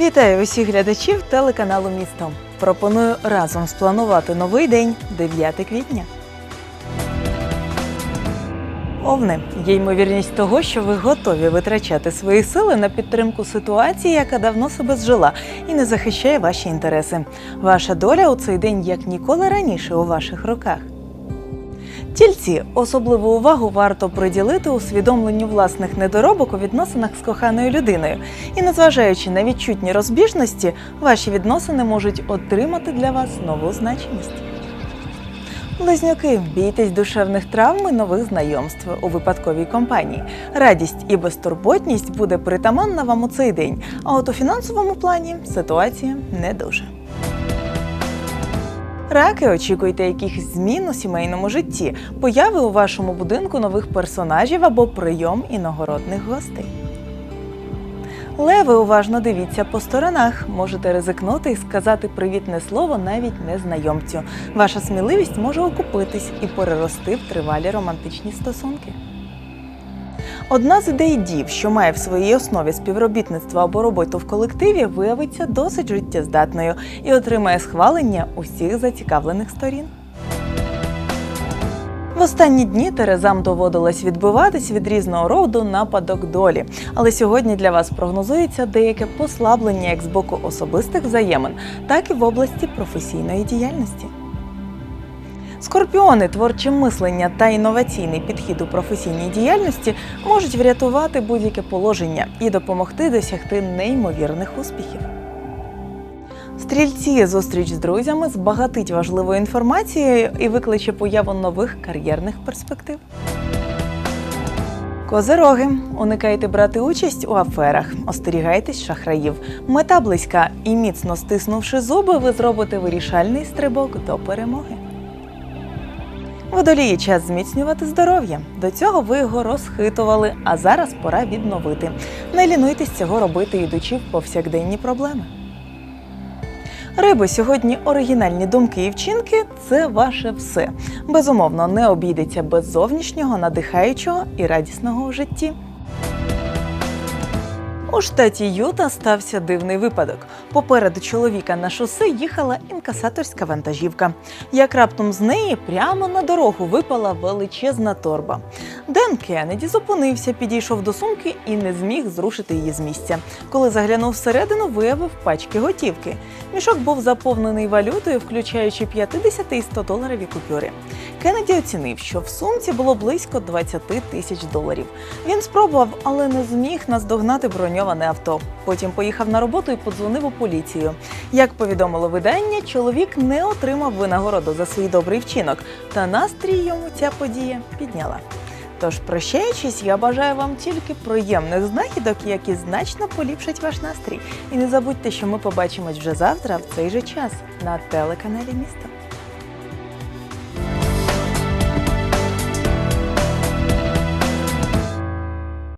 Вітаю усіх глядачів телеканалу Місто. Пропоную разом спланувати новий день 9 квітня. Овни, є ймовірність того, що ви готові витрачати свої сили на підтримку ситуації, яка давно себе зжила і не захищає ваші інтереси. Ваша доля у цей день як ніколи раніше у ваших руках. Тільці особливу увагу варто приділити усвідомленню власних недоробок у відносинах з коханою людиною. І незважаючи на відчутні розбіжності, ваші відносини можуть отримати для вас нову значимість. Близнюки, бійтесь душевних травм і нових знайомств у випадковій компанії. Радість і безтурботність буде притаманна вам у цей день. А от у фінансовому плані ситуація не дуже. Раки, очікуйте якихось змін у сімейному житті, появи у вашому будинку нових персонажів або прийом іногородних гостей. Леви, уважно дивіться по сторонах. Можете ризикнути і сказати привітне слово навіть незнайомцю. Ваша сміливість може окупитись і перерости в тривалі романтичні стосунки. Одна з ідей дів, що має в своїй основі співробітництво або роботу в колективі, виявиться досить життєздатною і отримає схвалення усіх зацікавлених сторін. В останні дні Терезам доводилось відбиватись від різного роду нападок долі. Але сьогодні для вас прогнозується деяке послаблення як з боку особистих взаємин, так і в області професійної діяльності. Скорпіони, творче мислення та інноваційний підхід у професійній діяльності можуть врятувати будь-яке положення і допомогти досягти неймовірних успіхів. Стрільці зустріч з друзями збагатить важливою інформацією і викличе появу нових кар'єрних перспектив. Козероги, уникайте брати участь у аферах, остерігайтесь шахраїв. Мета близька і міцно стиснувши зуби, ви зробите вирішальний стрибок до перемоги. Водолії час зміцнювати здоров'я. До цього ви його розхитували, а зараз пора відновити. Не лінуйтесь цього робити, йдучи в повсякденні проблеми. Риби сьогодні оригінальні думки і вчинки це ваше все. Безумовно, не обійдеться без зовнішнього, надихаючого і радісного у житті. У штаті Юта стався дивний випадок. Попереду чоловіка на шосе їхала інкасаторська вантажівка. Як раптом з неї прямо на дорогу випала величезна торба. Ден Кеннеді зупинився, підійшов до сумки і не зміг зрушити її з місця. Коли заглянув всередину, виявив пачки готівки. Мішок був заповнений валютою, включаючи 50 і 100 доларові купюри. Кеннеді оцінив, що в сумці було близько 20 тисяч доларів. Він спробував, але не зміг наздогнати броньоване авто. Потім поїхав на роботу і подзвонив у поліцію. Як повідомило видання, чоловік не отримав винагороду за свій добрий вчинок, та настрій йому ця подія підняла. Тож, прощаючись, я бажаю вам тільки приємних знахідок, які значно поліпшать ваш настрій. І не забудьте, що ми побачимось вже завтра в цей же час на телеканалі Місто.